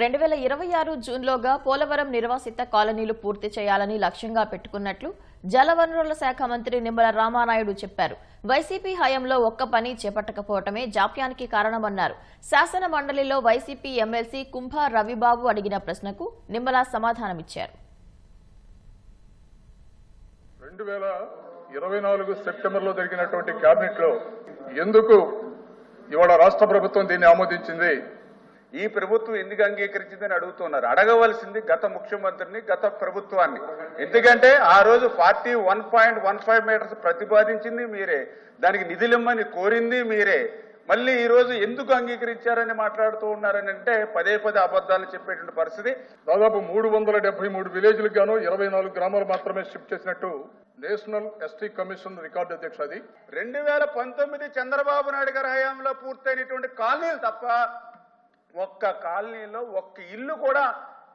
రెండు వేల ఇరవై ఆరు జూన్లోగా పోలవరం నిర్వాసిత కాలనీలు పూర్తి చేయాలని లక్ష్యంగా పెట్టుకున్నట్లు జలవనరుల శాఖ మంత్రి నిమ్మల రామానాయుడు చెప్పారు. వైసీపీ హయాంలో ఒక్క పని చేపట్టకపోవటమే జాప్యానికి కారణమన్నారు. శాసన మండలిలో వైసీపీ ఎమ్మెల్సీ కుంభ రవిబాబు అడిగిన ప్రశ్నకు నిమ్మల సమాధానమిచ్చారు. రెండు వేల ఇరవై నాలుగు సెప్టెంబర్లో జరిగినటువంటి లో ఎందుకు ఇవాళ రాష్ట్ర ప్రభుత్వం దీన్ని ఆమోదించింది? ఈ ప్రభుత్వం ఎందుకు అంగీకరించిందని అడుగుతున్నారు. అడగవలసింది గత ముఖ్యమంత్రిని గత ప్రభుత్వాన్ని. ఎందుకంటే ఆ రోజు forty one point one five metres ప్రతిపాదించింది మీరే. దానికి నిధులిమ్మని కోరింది మీరే. మళ్ళీ ఈ రోజు ఎందుకు అంగీకరించారని మాట్లాడుతూ ఉన్నారని అంటే పదే పదే అబద్ధాలు చెప్పేటువంటి పరిస్థితి. దాదాపు మూడు వందల డెబ్బై మూడు విలేజ్లకు గాను ఇరవై నాలుగు గ్రామాలు మాత్రమే షిఫ్ట్ చేసినట్టు నేషనల్ ఎస్టీ కమిషన్ రికార్డు అధ్యక్ష అది. రెండు వేల పంతొమ్మిది చంద్రబాబు నాయుడు గారి హయాంలో పూర్తయినటువంటి కాలనీలు తప్ప ఒక్క కాలనీలో ఒక్క ఇల్లు కూడా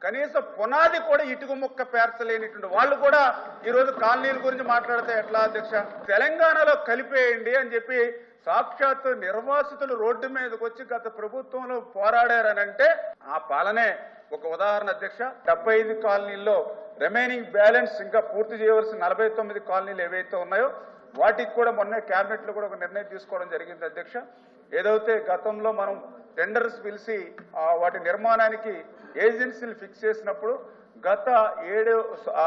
కనీసం పునాది కూడా ఇటుక ముక్క పేర్చలేనిటువంటి వాళ్ళు కూడా ఈరోజు కాలనీల గురించి మాట్లాడితే ఎట్లా అధ్యక్ష? తెలంగాణలో కలిపేయండి అని చెప్పి సాక్షాత్తు నిర్వాసితులు రోడ్డు మీదకి వచ్చి గత ప్రభుత్వంలో పోరాడారనంటే ఆ పాలనే ఒక ఉదాహరణ అధ్యక్ష. డెబ్బై ఐదు కాలనీల్లో రిమైనింగ్ బ్యాలెన్స్ ఇంకా పూర్తి చేయవలసిన నలభై తొమ్మిది కాలనీలు ఏవైతే ఉన్నాయో వాటికి కూడా మొన్న కేబినెట్లో కూడా ఒక నిర్ణయం తీసుకోవడం జరిగింది అధ్యక్ష. ఏదైతే గతంలో మనం టెండర్స్ పిలిచి వాటి నిర్మాణానికి ఏజెన్సీలు ఫిక్స్ చేసినప్పుడు గత ఏడు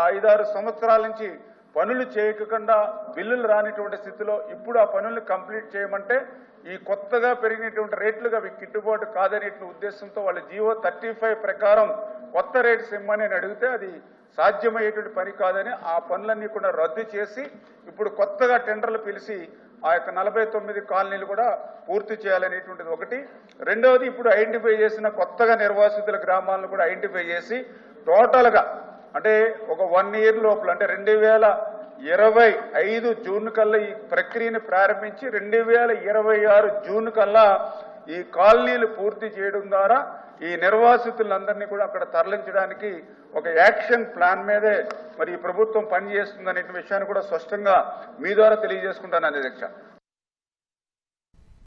ఐదారు సంవత్సరాల నుంచి పనులు చేయకుండా బిల్లులు రానిటువంటి స్థితిలో ఇప్పుడు ఆ పనులు కంప్లీట్ చేయమంటే ఈ కొత్తగా పెరిగినటువంటి రేట్లుగా అవి గిట్టుబాటు కాదనే ఉద్దేశంతో వాళ్ళ జియో థర్టీ ఫైవ్ ప్రకారం కొత్త రేట్స్ ఇమ్మని అడిగితే అది సాధ్యమయ్యేటువంటి పని కాదని ఆ పనులన్నీ కూడా రద్దు చేసి ఇప్పుడు కొత్తగా టెండర్లు పిలిచి ఆ యొక్క నలభై తొమ్మిది కాలనీలు కూడా పూర్తి చేయాలనేటువంటిది ఒకటి. రెండవది ఇప్పుడు ఐడెంటిఫై చేసిన కొత్తగా నిర్వాసితుల గ్రామాలను కూడా ఐడెంటిఫై చేసి టోటల్గా అంటే ఒక వన్ ఇయర్ లోపల అంటే రెండు వేల ఇరవై ఐదు జూన్ కల్లా ఈ ప్రక్రియను ప్రారంభించి రెండు వేల ఇరవై ఆరు జూన్ కల్లా ఈ కాలనీలు పూర్తి చేయడం ద్వారా ఈ నిర్వాసితులందరినీ కూడా అక్కడ తరలించడానికి ఒక యాక్షన్ ప్లాన్ మీదే మరి ఈ ప్రభుత్వం పనిచేస్తుందనే విషయాన్ని కూడా స్పష్టంగా మీ ద్వారా తెలియజేసుకుంటాను అధ్యక్ష.